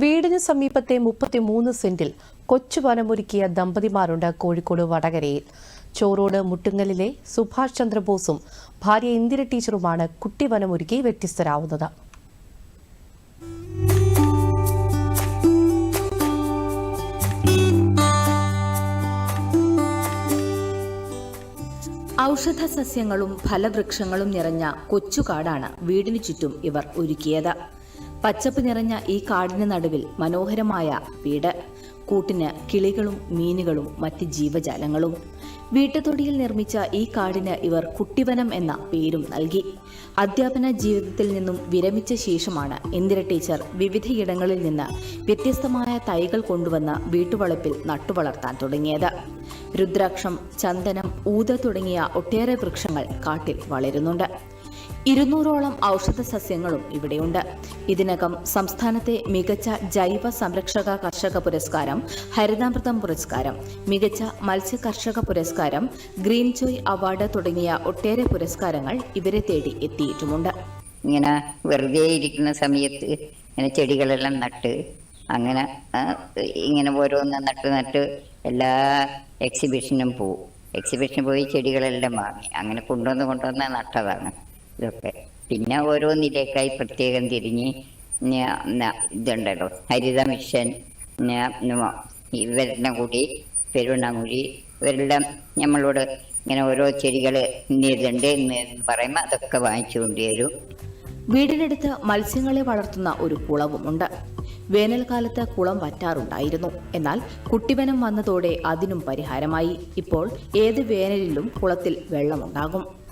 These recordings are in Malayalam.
വീടിന് സമീപത്തെ മുപ്പത്തിമൂന്ന് സെന്റിൽ കൊച്ചു വനമൊരുക്കിയ ദമ്പതിമാരുണ്ട് കോഴിക്കോട് വടകരയിൽ. ചോറോട് മുട്ടുങ്ങലിലെ സുഭാഷ് ചന്ദ്രബോസും ഭാര്യ ഇന്ദിര ടീച്ചറുമാണ് കുട്ടി വനമൊരുക്കി വ്യത്യസ്തരാവുന്നത്. ഔഷധ സസ്യങ്ങളും ഫലവൃക്ഷങ്ങളും നിറഞ്ഞ കൊച്ചുകാടാണ് വീടിനു ചുറ്റും ഇവർ ഒരുക്കിയത്. പച്ചപ്പ് നിറഞ്ഞ ഈ കാടിന് നടുവിൽ മനോഹരമായ വീട്. കൂട്ടിന് കിളികളും മീനുകളും മറ്റ് ജീവജാലങ്ങളും. വീട്ടുതൊടിയിൽ നിർമ്മിച്ച ഈ കാടിന് ഇവർ കുട്ടിവനം എന്ന പേരും നൽകി. അധ്യാപന ജീവിതത്തിൽ നിന്നും വിരമിച്ച ശേഷമാണ് ഇന്ദിര ടീച്ചർ വിവിധയിടങ്ങളിൽ നിന്ന് വ്യത്യസ്തമായ തൈകൾ കൊണ്ടുവന്ന വീട്ടുവളപ്പിൽ നട്ടുവളർത്താൻ തുടങ്ങിയത്. രുദ്രാക്ഷം ചന്ദനം ഊത തുടങ്ങിയ ഒട്ടേറെ വൃക്ഷങ്ങൾ കാട്ടിൽ വളരുന്നുണ്ട്. ഇരുന്നൂറോളം ഔഷധ സസ്യങ്ങളും ഇവിടെയുണ്ട്. ഇതിനകം സംസ്ഥാനത്തെ മികച്ച ജൈവ സംരക്ഷക കർഷക പുരസ്കാരം ഹരിതാമൃതം പുരസ്കാരം മികച്ച മത്സ്യ കർഷക പുരസ്കാരം ഗ്രീൻ ജോയ് അവാർഡ് തുടങ്ങിയ ഒട്ടേറെ പുരസ്കാരങ്ങൾ ഇവരെ തേടി എത്തിയിട്ടുമുണ്ട്. ഇങ്ങനെ വെറുതെ ഇരിക്കുന്ന സമയത്ത് ഇങ്ങനെ ചെടികളെല്ലാം നട്ട് അങ്ങനെ ഇങ്ങനെ ഓരോന്ന് നട്ട് നട്ട് എല്ലാ എക്സിബിഷനും പോവും. എക്സിബിഷന് പോയി ചെടികളെല്ലാം വാങ്ങി. അങ്ങനെ കൊണ്ടുവന്ന് കൊണ്ടുവന്ന് നട്ടതാണ്. ഇതൊക്കെ. പിന്നെ ഓരോന്നിലേക്കായി പ്രത്യേകം തിരിഞ്ഞ് ഇതുണ്ടല്ലോ. ഹരിത മിഷൻ ഇവരുടെ കൂടി പെരുവണ്ണാമൂഴി ഇവരെല്ലാം നമ്മളോട് ഇങ്ങനെ ഓരോ ചെടികൾ ഇന്നിതുണ്ട് എന്ന് പറയുമ്പോൾ അതൊക്കെ വാങ്ങിച്ചു കൊണ്ടുവരും. വീടിനടുത്ത് മത്സ്യങ്ങളെ വളർത്തുന്ന ഒരു കുളവുമുണ്ട്. വേനൽക്കാലത്ത് കുളം വറ്റാറുണ്ടായിരുന്നു. എന്നാൽ കുട്ടിവനം വന്നതോടെ അതിനും പരിഹാരമായി. ഇപ്പോൾ ഏത് വേനലിലും കുളത്തിൽ വെള്ളമുണ്ടാകും.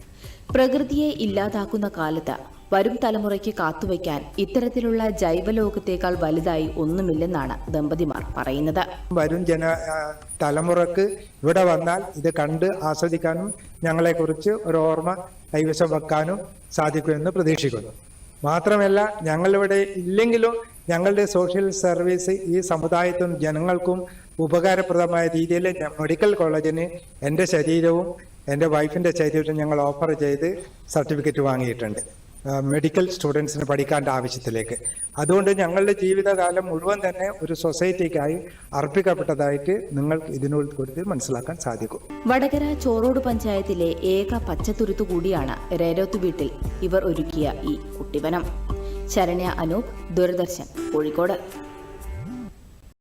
പ്രകൃതിയെ ഇല്ലാതാക്കുന്ന കാലത്ത് വരും തലമുറയ്ക്ക് കാത്തുവയ്ക്കാൻ ഇത്തരത്തിലുള്ള ജൈവലോകത്തേക്കാൾ വലുതായി ഒന്നുമില്ലെന്നാണ് ദമ്പതിമാർ പറയുന്നത്. വരും ജന തലമുറയ്ക്ക് ഇവിടെ വന്നാൽ ഇത് കണ്ട് ആസ്വദിക്കാനും ഞങ്ങളെക്കുറിച്ച് ഒരു ഓർമ്മ കൈവശം വെക്കാനും സാധിക്കുമെന്ന് പ്രതീക്ഷിക്കുന്നു. മാത്രമല്ല ഞങ്ങളിവിടെ ഇല്ലെങ്കിലും ഞങ്ങളുടെ സോഷ്യൽ സർവീസ് ഈ സമുദായത്തിനും ജനങ്ങൾക്കും ഉപകാരപ്രദമായ രീതിയിൽ മെഡിക്കൽ കോളേജിന് എന്റെ ശരീരവും എന്റെ വൈഫിന്റെ ശരീരവും ഞങ്ങൾ ഓഫർ ചെയ്ത് സർട്ടിഫിക്കറ്റ് വാങ്ങിയിട്ടുണ്ട്. മെഡിക്കൽ സ്റ്റുഡൻസിന് പഠിക്കാന്റെ ആവശ്യത്തിലേക്ക്. അതുകൊണ്ട് ഞങ്ങളുടെ ജീവിതകാലം മുഴുവൻ തന്നെ ഒരു സൊസൈറ്റിക്കായി അർപ്പിക്കപ്പെട്ടതായിട്ട് നിങ്ങൾക്ക് ഇതിനുള്ളിൽ കൊടുത്ത് മനസ്സിലാക്കാൻ സാധിക്കും. വടകര ചോറോട് പഞ്ചായത്തിലെ ഏക പച്ചത്തുരുത്തു കൂടിയാണ് രേരോത്ത് വീട്ടിൽ ഇവർ ഒരുക്കിയ ഈ കുട്ടിവനം. ശരണ്യ അനൂപ് ദൂരദർശൻ കോഴിക്കോട്.